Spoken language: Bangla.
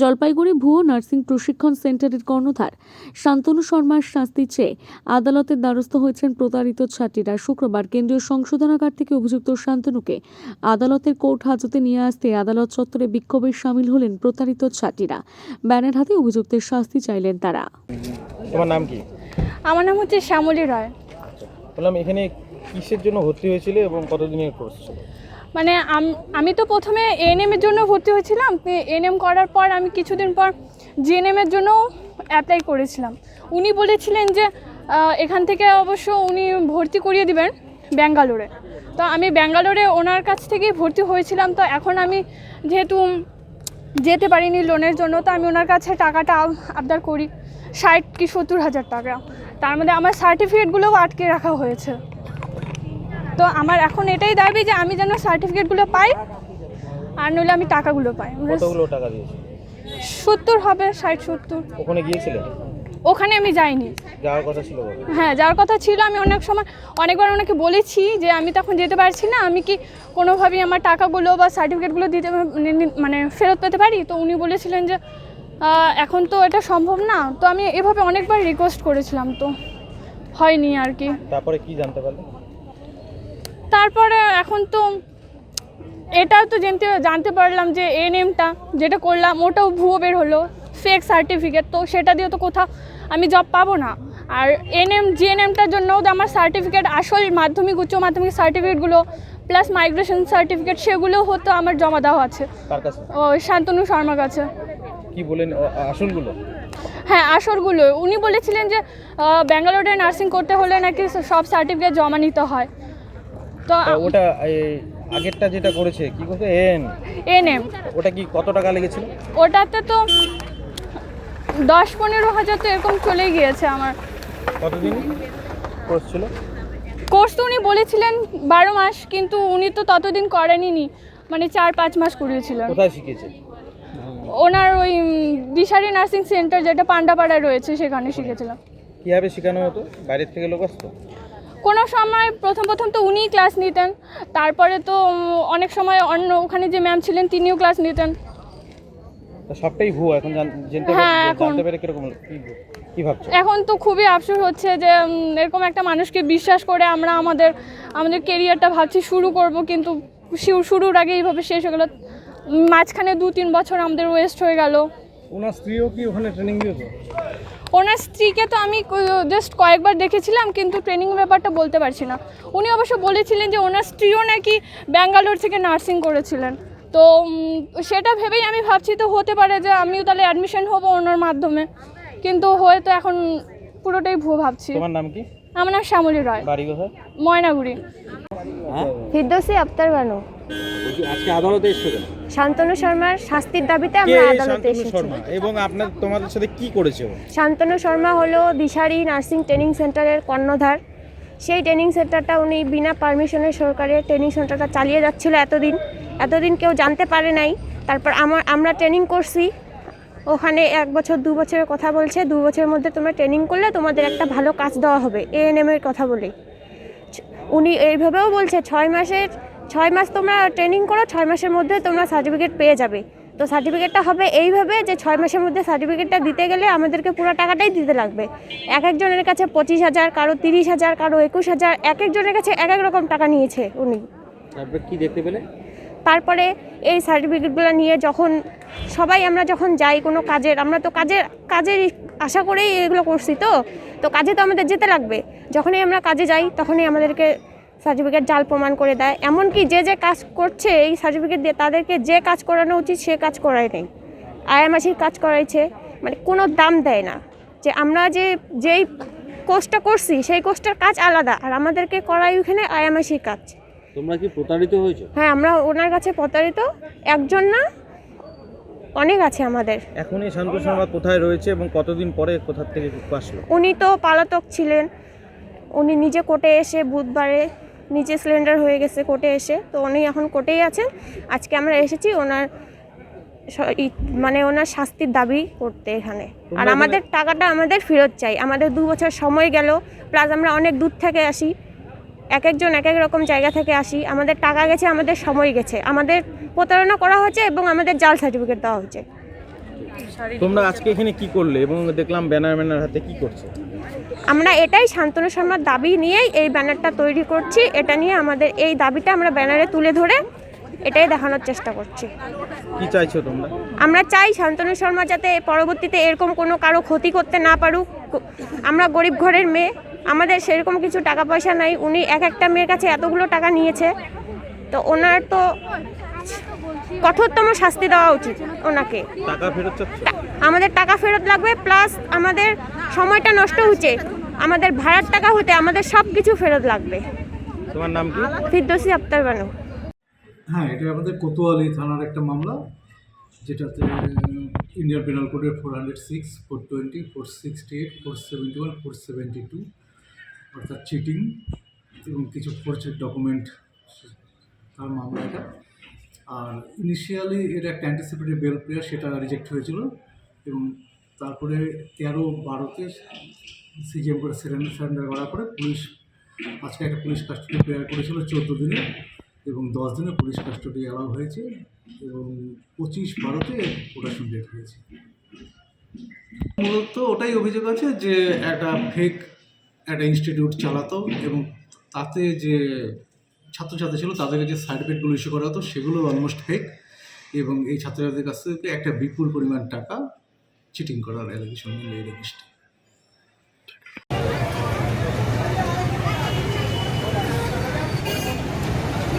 জলপাইগুড়ি ভুয়ো নার্সিং প্রশিক্ষণ সেন্টারের কর্ণধার শান্তনু শর্মার শাস্তি চেয়ে আদালতের দ্বারস্থ হয়েছেন প্রতারিত ছাত্রীরা। শুক্রবার কেন্দ্রীয় সংশোধনাগার থেকে অভিযুক্ত শান্তনুকে আদালতের কোর্ট হাজতে নিয়ে আসতে আদালত চত্বরে বিক্ষোভে সামিল হলেন প্রতারিত ছাত্রীরা। ব্যানার হাতে অভিযুক্তের শাস্তি চাইলেন তারা। তোমার নাম কি? আমার নাম হচ্ছে শ্যামলী রায়। বললাম এখানে কিসের জন্য ভর্তি হয়েছিলে এবং কতদিনের কোর্স ছিল? মানে আমি তো প্রথমে এএনএম এর জন্য ভর্তি হয়েছিলাম। এএনএম করার পর আমি কিছুদিন পর জিএনএম এর জন্য অ্যাপ্লাই করেছিলাম। উনি বলেছিলেন যে এখান থেকে অবশ্য উনি ভর্তি করিয়ে দিবেন ব্যাঙ্গালোরে। তো আমি ব্যাঙ্গালোরে ওনার কাছ থেকেই ভর্তি হয়েছিলাম। তো এখন আমি যেহেতু যেতে পারিনি লোনের জন্য, তো আমি ওনার কাছে টাকাটা আব- আবদার করি। ষাট কি সত্তর হাজার টাকা। তার মধ্যে আমার সার্টিফিকেটগুলোও আটকে রাখা হয়েছে। তো আমার এখন এটাই দাবি যে আমি যেন সার্টিফিকেটগুলো পাই আর নইলে আমি টাকাগুলো পাই। কতগুলো টাকা দিয়েছে? সত্তর হবে ষাট সত্তর। ওখানে গিয়েছিলে? ওখানে আমি যাইনি। যাওয়ার কথা ছিল হ্যাঁ যাওয়ার কথা ছিল। আমি অনেক সময় অনেকবার ওনাকে বলেছি যে আমি তখন যেতে পারছি না। আমি কি কোনোভাবেই আমার টাকাগুলো বা সার্টিফিকেটগুলো দিতে মানে- মানে ফেরত পেতে পারি? তো উনি বলেছিলেন যে এখন তো এটা সম্ভব না। তো আমি এভাবে অনেকবার রিকোয়েস্ট করেছিলাম। তো হয়নি আর কি। তারপরে কি জানতে পারলে? তারপরে এখন তো এটাও তো জানতে জানতে পারলাম যে এনএমটা যেটা করলাম ওটাও ভুয়ো বের হলো ফেক সার্টিফিকেট তো সেটা দিয়ে তো কোথাও আমি জব পাবো না। আর এনএম জিএনএমটার জন্যও তো আমার সার্টিফিকেট আসল মাধ্যমিক উচ্চ মাধ্যমিক সার্টিফিকেটগুলো প্লাস মাইগ্রেশন সার্টিফিকেট সেগুলো হতো আমার জমা দেওয়া আছে। ও শান্তনু শর্মার কাছে। কি বলেন আসলগুলো? হ্যাঁ আসরগুলো উনি বলেছিলেন যে ব্যাঙ্গালোরে নার্সিং করতে হলে নাকি সব সার্টিফিকেট জমা নিতে হয়। তো ওটা আগেরটা যেটা করেছে কি করতে এন। এনএম। ওটা কি কত টাকা লেগেছিল? ওটাতে তো দশ পনেরো হাজার তো এরকম চলেই গিয়েছে আমার। কতদিন কোর্স ছিল? কোর্স তো উনি বলেছিলেন বারো মাস কিন্তু উনি তো ততদিন করেনি মানে চার পাঁচ মাস করিয়েছিলেন। কোথায় শিখেছে? ওনার ওই দিশারি নার্সিং সেন্টার যেটা পান্ডাপাড়ায় রয়েছে সেখানে শিখেছিলাম। কীভাবে শেখানো হতো? বাইরের থেকে লোক আসতো? কোনো সময় প্রথম প্রথম তো উনিই ক্লাস নিতেন। তারপরে তো অনেক সময় অন্য ওখানে যে ম্যাম ছিলেন তিনিও ক্লাস নিতেন। সবটাই ভুয়ো এখন জানতে পেরে- হ্যাঁ, কীরকম কি কি ভাবছ? এখন তো খুবই আফসোস হচ্ছে যে এরকম একটা মানুষকে বিশ্বাস করে আমরা আমাদের আমাদের কেরিয়ারটা ভাবছি শুরু করব কিন্তু শুরুর আগে এইভাবে শেষ হয়ে গেলো। মাঝখানে দু তিন বছর আমাদের ওয়েস্ট হয়ে গেল। ওনার স্ত্রীও কি ওখানে ট্রেনিং দিয়েছে? ওনার স্ত্রীকে তো আমি জাস্ট কয়েকবার দেখেছিলাম, কিন্তু ট্রেনিং ব্যাপারটা বলতে পারছি না। উনি অবশ্য বলেছিলেন যে ওনার স্ত্রীও নাকি ব্যাঙ্গালোর থেকে নার্সিং করেছিলেন। তো সেটা ভেবেই আমি ভাবছি তো হতে পারে যে আমিও তাহলে অ্যাডমিশন হব ওনার মাধ্যমে। কিন্তু হয়তো এখন পুরোটাই ভুয়ো ভাবছি। তোমার নাম কি? আমার নাম শ্যামলী রায়। বাড়ি কোথায়? ময়নাগুড়ি। ফিরদৌসি আক্তার বানু। আজকে আদালতে এসছো কেন? শান্তনু শর্মার শাস্তির দাবিতে আমরা আদালতে শান্তনু এসেছি। শর্মা? এবং আপনার তোমাদের সাথে কি করেছে শান্তনু শর্মা হলো দিশারি নার্সিং ট্রেনিং সেন্টারের কর্ণধার। সেই ট্রেনিং সেন্টারটা উনি বিনা পারমিশনে সরকারের ট্রেনিং সেন্টারটা চালিয়ে যাচ্ছিল এতদিন। এতদিন কেউ জানতে পারে নাই। তারপর আমার আমরা ট্রেনিং করছি। ওখানে এক বছর, দু বছরের কথা বলছে, দু বছরের মধ্যে তোমরা ট্রেনিং করলে তোমাদের একটা ভালো কাজ দেওয়া হবে এএনএম এর কথা বলে। উনি এইভাবেও বলছে, ছয় মাসের, ছয় মাস তোমরা ট্রেনিং করো, ছয় মাসের মধ্যে তোমরা সার্টিফিকেট পেয়ে যাবে। তো সার্টিফিকেটটা হবে এইভাবে যে ছয় মাসের মধ্যে সার্টিফিকেটটা দিতে গেলে আমাদেরকে পুরো টাকাটাই দিতে লাগবে। এক একজনের কাছে পঁচিশ হাজার, কারও তিরিশ হাজার, কারও একুশ হাজার, এক একজনের কাছে এক এক রকম টাকা নিয়েছে উনি। কি দেখতে পেলে? তারপরে এই সার্টিফিকেটগুলো নিয়ে যখন সবাই আমরা যখন যাই কোনো কাজের, আমরা তো কাজের কাজের আশা করেই এগুলো করছি তো? তো কাজে তো আমাদের যেতে লাগবে। যখনই আমরা কাজে যাই, তখনই আমাদেরকে সার্টিফিকেট জাল প্রমাণ করে দেয়। এমনকি যে যে কাজ করছে, এই সার্টিফিকেট দিয়ে তাদেরকে যে কাজ করানো উচিত, সে কাজ করায় নেই। আয়ামাসির কাজ করাইছে মানে কোনো দাম দেয় না। যে আমরা যে, যেই কোর্সটা করছি, সেই কোর্সটার কাজ আলাদা। আর আমাদেরকে করাই ওখানে আয়ামাসির কাজ। তোমরা কি প্রতারিত হয়েছো? হ্যাঁ আমরা ওনার কাছে প্রতারিত। একজন না অনেক আছে আমাদের। এখন এই শান্ত শর্মা কোথায় রয়েছে এবং কতদিন পরে কোথা থেকে আসলো? উনি তো পালাতক ছিলেন। উনি নিজে কোর্টে এসে বুধবারে নিজে সিলিন্ডার হয়ে গেছে কোর্টে এসে তো উনি এখন কোর্টেই আছেন। আজকে আমরা এসেছি ওনার মানে ওনার শাস্তির দাবি করতে এখানে। আর আমাদের টাকাটা আমাদের ফেরত চাই। আমাদের দু বছর সময় গেল প্লাস আমরা অনেক দূর থেকে আসি। এক একজন এক এক রকম জায়গা থেকে আসি। আমাদের টাকা গেছে আমাদের সময় গেছে। আমাদের প্রতারণা করা হয়েছে এবং আমাদের জাল সার্টিফিকেট দেওয়া হয়েছে তোমরা আজকে এখানে কি করলে এবং দেখলাম ব্যানার ম্যানার হাতে কি করছে? আমরা এটাই শান্তনু শর্মার দাবি নিয়েই এই ব্যানারটা তৈরি করছি। এটা নিয়ে আমাদের এই দাবিটা আমরা ব্যানারে তুলে ধরে এটাই দেখানোর চেষ্টা করছি। কি চাইছো তোমরা? আমরা চাই শান্তনু শর্মা যাতে পরবর্তীতে এরকম কোনো কারও ক্ষতি করতে না পারুক। আমরা গরিব ঘরের মেয়ে। আমাদের সেরকম কিছু টাকা পয়সা নাই। উনি এক একটা মেয়ের কাছে এতগুলো টাকা নিয়েছে। তো ওনার তো কঠোরতম শাস্তি দেওয়া উচিত ওনাকে। আমাদের টাকা ফেরত লাগবে প্লাস আমাদের সময়টা নষ্ট হচ্ছে। আমাদের ভাড়ার টাকা হতে আমাদের সব কিছু ফেরত লাগবে। তোমার নাম কি? ফিরদোসি আক্তার বানু। হ্যাঁ এটা আমাদের কোতোয়ালি থানার একটা মামলা যেটাতে ইন্ডিয়ান পেনাল কোডের four hundred six four twenty four sixty eight four seventy one four seventy two অর্থাৎ চিটিং এবং কিছু ফোর্সের ডকুমেন্ট তার মামলা এটা। আর ইনিশিয়ালি এটা একটা অ্যান্টিসিপেটেড বেল প্রেয়ার সেটা রিজেক্ট হয়েছিল এবং তারপরে তেরো বারোতে সিজিএম করে সারেন্ডার করার পরে পুলিশ আজকে একটা পুলিশ কাস্টডি প্রেয়ার করেছিল চোদ্দ দিনে এবং দশ দিনে পুলিশ কাস্টডি অ্যালাউ হয়েছে এবং পঁচিশ বারোতে প্রোডাকশন ডেট হয়েছে। মূলত ওটাই অভিযোগ আছে যে একটা ফেক একটা ইনস্টিটিউট চালাতো এবং তাতে যে ছাত্রছাত্রী ছিল, তাদেরকে যে সার্টিফিকেটগুলো ইস্যু করা হতো, সেগুলো অলমোস্ট ফেক এবং এই ছাত্রছাত্রীদের কাছ থেকে একটা বিপুল পরিমাণ টাকা চিটিং করার অ্যালিগেশন এই